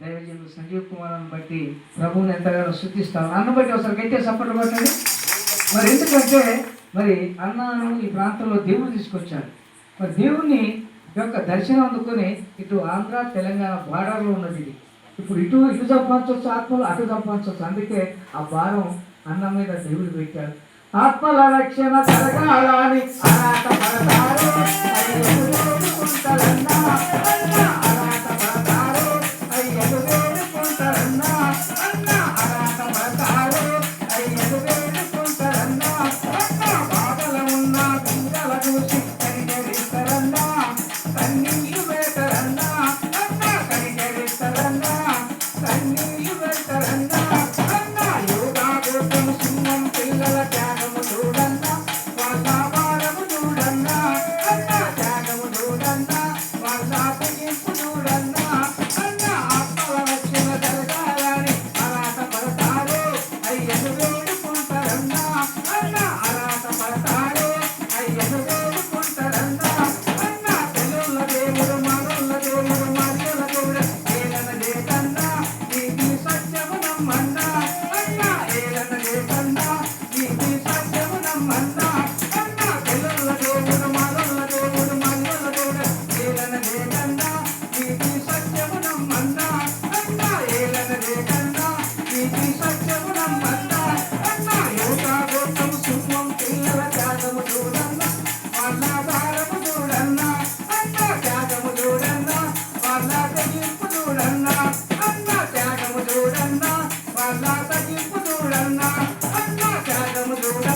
దైవజనులు సంజీవ్ కుమార్ని బట్టి ప్రభువుని ఎంతగానో శుద్ధిస్తాను అన్న బట్టి ఒకసారి గట్టిగా సపోర్ట్ కొట్టండి. మరి ఎందుకంటే మరి అన్నను ఈ ప్రాంతంలో దేవుడు తీసుకొచ్చాడు. మరి దేవుని యొక్క దర్శనం అందుకొని ఇటు ఆంధ్ర తెలంగాణ బార్డర్లో ఉన్నది ఇది. ఇప్పుడు ఇటు ఇటు సంపాదించవచ్చు ఆత్మలు అటు సంపాదించవచ్చు. అందుకే ఆ భారం అన్న మీద దేవుడు పెట్టాడు. ఆత్మల రక్షణ జరగాలని மன்னா చూడన్నా వాళ్ళ తగ్గింపు చూడన్నా అన్నా శాతము చూడన్నా